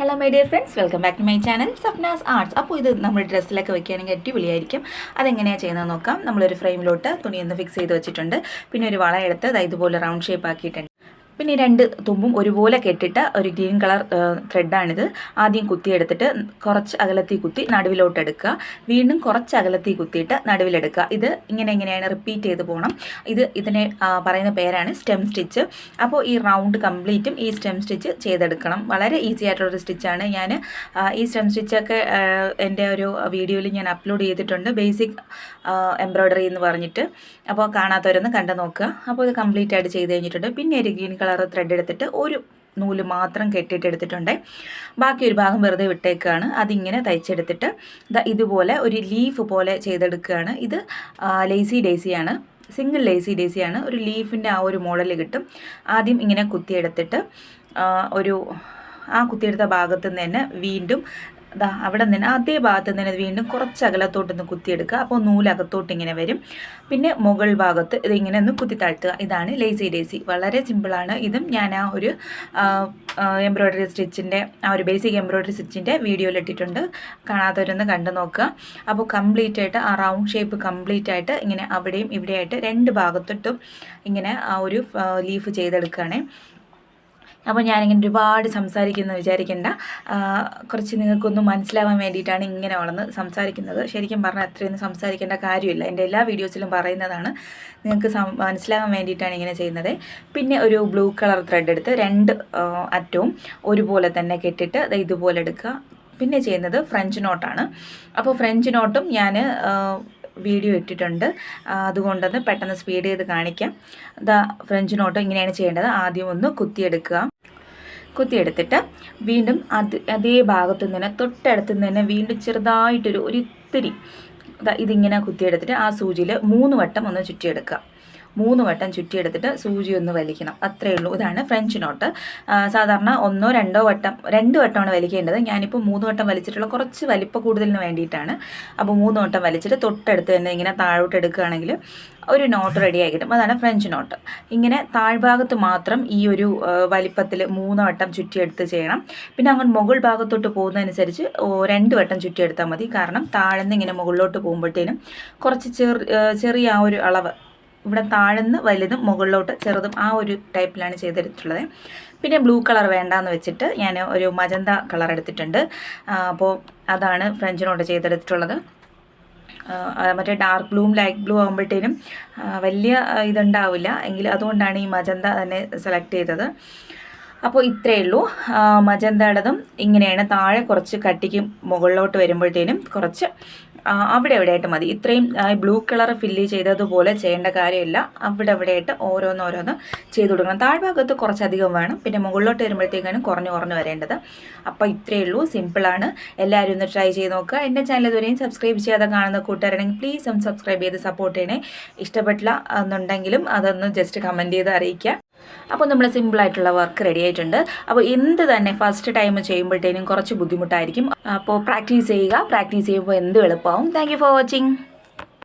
Hello my dear friends welcome back to my channel Sapna's arts അപ്പോൾ ഇത് നമ്മൾ ഡ്രസ്സിലൊക്കെ വെക്കുകയാണെങ്കിൽ അടിപൊളിയായിരിക്കും അതെങ്ങനെയാണ് ചെയ്യുന്നത് നോക്കാം. നമ്മളൊരു ഫ്രെയിമിലോട്ട് തുണിയൊന്ന് ഫിക്സ് ചെയ്ത് വെച്ചിട്ടുണ്ട്. പിന്നെ ഒരു വളയെടുത്ത് ദാ ഇതുപോലെ റൗണ്ട് ഷേപ്പ് ആക്കിയിട്ടുണ്ട്. പിന്നെ രണ്ട് തുമ്പും ഒരുപോലെ കെട്ടിട്ട ഒരു ഗ്രീൻ കളർ ത്രെഡാണിത് ആദ്യം കുത്തിയെടുത്തിട്ട് കുറച്ച് അകലത്തിൽ കുത്തി നടുവിലോട്ട് എടുക്കുക. വീണ്ടും കുറച്ച് അകലത്തിൽ കുത്തിയിട്ട് നടുവിലെടുക്കുക. ഇത് ഇങ്ങനെ ഇങ്ങനെയാണ് റിപ്പീറ്റ് ചെയ്ത് പോകണം ഇത് ഇതിനെ പറയുന്ന പേരാണ് സ്റ്റെം സ്റ്റിച്ച് അപ്പോൾ ഈ റൗണ്ട് കംപ്ലീറ്റും ഈ സ്റ്റെം സ്റ്റിച്ച് ചെയ്തെടുക്കണം. വളരെ ഈസി ആയിട്ടുള്ളൊരു സ്റ്റിച്ചാണ് ഞാൻ ഈ സ്റ്റെം സ്റ്റിച്ചൊക്കെ എന്റെ ഒരു വീഡിയോയിൽ ഞാൻ അപ്ലോഡ് ചെയ്തിട്ടുണ്ട്. ബേസിക് എംബ്രോയ്ഡറി എന്ന് പറഞ്ഞിട്ട്. അപ്പോൾ കാണാത്തവരൊന്ന് കണ്ടു നോക്കുക അപ്പോൾ ഇത് കംപ്ലീറ്റ് ആയിട്ട് ചെയ്ത് കഴിഞ്ഞിട്ടുണ്ട്. പിന്നെ ഒരു ഗ്രീൻ കളർ ത്രെഡ് എടുത്തിട്ട് ഒരു നൂൽ മാത്രം കെട്ടിയിട്ട് എടുത്തിട്ടുണ്ട്. ബാക്കി ഒരു ഭാഗം വെറുതെ വിട്ടേക്കാണ്. അതിങ്ങനെ തയ്ച്ചെടുത്തിട്ട് ഇതുപോലെ ഒരു ലീഫ് പോലെ ചെയ്തെടുക്കുകയാണ്. ഇത് ലേസി ഡേസിയാണ് സിംഗിൾ ലേസി ഡേസിയാണ് ഒരു ലീഫിന്റെ ആ ഒരു മോഡൽ കിട്ടും. ആദ്യം ഇങ്ങനെ കുത്തിയെടുത്തിട്ട് ഒരു ആ കുത്തിയെടുത്ത ഭാഗത്തു നിന്ന് തന്നെ വീണ്ടും ദാ അവിടെ നിന്ന് അതേ ഭാഗത്ത് നിന്ന് വീണ്ടും കുറച്ച് അകലത്തോട്ട് ഒന്ന് കുത്തിയെടുക്കുക. അപ്പോൾ നൂലകത്തോട്ട് ഇങ്ങനെ വരും. പിന്നെ മുകൾ ഭാഗത്ത് ഇത് ഇങ്ങനെ ഒന്ന് കുത്തി താഴ്ത്തുക. ഇതാണ് ലേസി ഡേസി വളരെ സിമ്പിളാണ് ഇതും ഞാൻ ആ ഒരു എംബ്രോയ്ഡറി സ്റ്റിച്ചിന്റെ ആ ഒരു ബേസിക് എംബ്രോയ്ഡറി സ്റ്റിച്ചിന്റെ വീഡിയോയിൽ ഇട്ടിട്ടുണ്ട്. കാണാത്തവരൊന്ന് കണ്ടു നോക്കുക. അപ്പോൾ കംപ്ലീറ്റ് ആയിട്ട് ആ റൗണ്ട് ഷേപ്പ് കംപ്ലീറ്റ് ആയിട്ട് ഇങ്ങനെ അവിടെയും ഇവിടെയായിട്ട് രണ്ട് ഭാഗത്തോട്ടും ഇങ്ങനെ ആ ഒരു ലീഫ് ചെയ്തെടുക്കുകയാണേ. അപ്പോൾ ഞാനിങ്ങനെ ഒരുപാട് സംസാരിക്കുന്നു വിചാരിക്കേണ്ട. കുറച്ച് നിങ്ങൾക്കൊന്നും മനസ്സിലാവാൻ വേണ്ടിയിട്ടാണ് ഇങ്ങനെ വളർന്ന് സംസാരിക്കുന്നത്. ശരിക്കും പറഞ്ഞാൽ അത്രയൊന്നും സംസാരിക്കേണ്ട കാര്യമില്ല. എന്റെ എല്ലാ വീഡിയോസിലും പറയുന്നതാണ്. നിങ്ങൾക്ക് മനസ്സിലാവാൻ വേണ്ടിയിട്ടാണ് ഇങ്ങനെ ചെയ്യുന്നത്. പിന്നെ ഒരു ബ്ലൂ കളർ ത്രെഡ് എടുത്ത് രണ്ട് അറ്റവും ഒരുപോലെ തന്നെ കെട്ടിട്ട് ഇതുപോലെ എടുക്കുക. പിന്നെ ചെയ്യുന്നത് ഫ്രഞ്ച് നോട്ടാണ് അപ്പോൾ ഫ്രഞ്ച് നോട്ടും ഞാൻ വീഡിയോ ഇട്ടിട്ടുണ്ട്. അതുകൊണ്ടൊന്ന് പെട്ടെന്ന് സ്പീഡ് ചെയ്ത് കാണിക്കാം. ദാ ഫ്രഞ്ച് നോട്ട് ഇങ്ങനെയാണ് ചെയ്യേണ്ടത്. ആദ്യം ഒന്ന് കുത്തിയെടുക്കുക. കുത്തിയെടുത്തിട്ട് വീണ്ടും അത് അതേ ഭാഗത്തു നിന്ന് തന്നെ തൊട്ടടുത്ത് നിന്ന് തന്നെ വീണ്ടും ചെറുതായിട്ടൊരു ഒരു ഇത്തിരി ഇതിങ്ങനെ കുത്തിയെടുത്തിട്ട് ആ സൂചിയിൽ മൂന്ന് വട്ടം ഒന്ന് ചുറ്റിയെടുക്കുക. മൂന്ന് വട്ടം ചുറ്റിയെടുത്തിട്ട് സൂചി ഒന്ന് വലിക്കണം. അത്രയേ ഉള്ളൂ. ഇതാണ് ഫ്രഞ്ച് നോട്ട് സാധാരണ ഒന്നോ രണ്ടോ വട്ടം രണ്ട് വട്ടമാണ് വലിക്കേണ്ടത്. ഞാനിപ്പോൾ മൂന്ന് വട്ടം വലിച്ചിട്ടുള്ള കുറച്ച് വലിപ്പ കൂടുതലിന് വേണ്ടിയിട്ടാണ്. അപ്പോൾ മൂന്ന് വട്ടം വലിച്ചിട്ട് തൊട്ടടുത്ത് തന്നെ ഇങ്ങനെ താഴോട്ട് എടുക്കുകയാണെങ്കിൽ ഒരു നോട്ട് റെഡി ആയി കിട്ടും. അതാണ് ഫ്രഞ്ച് നോട്ട് ഇങ്ങനെ താഴ്ഭാഗത്ത് മാത്രം ഈ ഒരു വലിപ്പത്തിൽ മൂന്ന് വട്ടം ചുറ്റിയെടുത്ത് ചെയ്യണം. പിന്നെ അങ്ങോട്ട് മുകൾ ഭാഗത്തോട്ട് പോകുന്നതനുസരിച്ച് രണ്ട് വട്ടം ചുറ്റിയെടുത്താൽ മതി. കാരണം താഴ്ന്ന് ഇങ്ങനെ മുകളിലോട്ട് പോകുമ്പോഴത്തേനും കുറച്ച് ചെറിയ ആ ഒരു അളവ് ഇവിടെ താഴ്ന്ന് വലുതും മുകളിലോട്ട് ചെറുതും ആ ഒരു ടൈപ്പിലാണ് ചെയ്തെടുത്തിട്ടുള്ളത്. പിന്നെ ബ്ലൂ കളർ വേണ്ടാന്ന് വെച്ചിട്ട് ഞാൻ ഒരു മജന്ത കളർ എടുത്തിട്ടുണ്ട്. അപ്പോൾ അതാണ് ഫ്രഞ്ചിനോട് ചെയ്തെടുത്തിട്ടുള്ളത്. മറ്റേ ഡാർക്ക് ബ്ലൂവും ലൈറ്റ് ബ്ലൂ ആകുമ്പോഴത്തേനും വലിയ ഇതുണ്ടാവില്ല. എങ്കിൽ അതുകൊണ്ടാണ് ഈ മജന്ത തന്നെ സെലക്ട് ചെയ്തത്. അപ്പോൾ ഇത്രയേ ഉള്ളൂ. മജന്തയുടേതും ഇങ്ങനെയാണ്. താഴെ കുറച്ച് കട്ടിക്ക് മുകളിലോട്ട് വരുമ്പോഴത്തേനും കുറച്ച് അവിടെ എവിടെയായിട്ട് മതി. ഇത്രയും ബ്ലൂ കളർ ഫില്ല് ചെയ്തതുപോലെ ചെയ്യേണ്ട കാര്യമില്ല. അവിടെ എവിടെയായിട്ട് ഓരോന്നോരോന്ന് ചെയ്ത് കൊടുക്കണം. താഴ്ഭാഗത്ത് കുറച്ചധികം വേണം. പിന്നെ മുകളിലോട്ട് വരുമ്പോഴത്തേക്കാണ് കുറഞ്ഞു കുറഞ്ഞു വരേണ്ടത്. അപ്പോൾ ഇത്രയേ ഉള്ളൂ. സിമ്പിളാണ് എല്ലാവരും ഒന്ന് ട്രൈ ചെയ്ത് നോക്കുക. എന്റെ ചാനൽ ഇതുവരെയും സബ്സ്ക്രൈബ് ചെയ്യാതെ കാണുന്ന കൂട്ടുകാരാണെങ്കിൽ പ്ലീസ് ഒന്ന് സബ്സ്ക്രൈബ് ചെയ്ത് സപ്പോർട്ട് ചെയ്യണേ. ഇഷ്ടപ്പെട്ടില്ല എന്നുണ്ടെങ്കിലും അതൊന്ന് ജസ്റ്റ് കമന്റ് ചെയ്ത് അറിയിക്കുക. അപ്പോൾ നമ്മൾ സിമ്പിളായിട്ടുള്ള വർക്ക് റെഡി ആയിട്ടുണ്ട്. അപ്പോൾ എന്ത് തന്നെ ഫസ്റ്റ് ടൈം ചെയ്യുമ്പോഴത്തേനും കുറച്ച് ബുദ്ധിമുട്ടായിരിക്കും. അപ്പോൾ പ്രാക്ടീസ് ചെയ്യുക പ്രാക്ടീസ് ചെയ്യുമ്പോൾ എന്ത് എളുപ്പമാവും. Thank for watching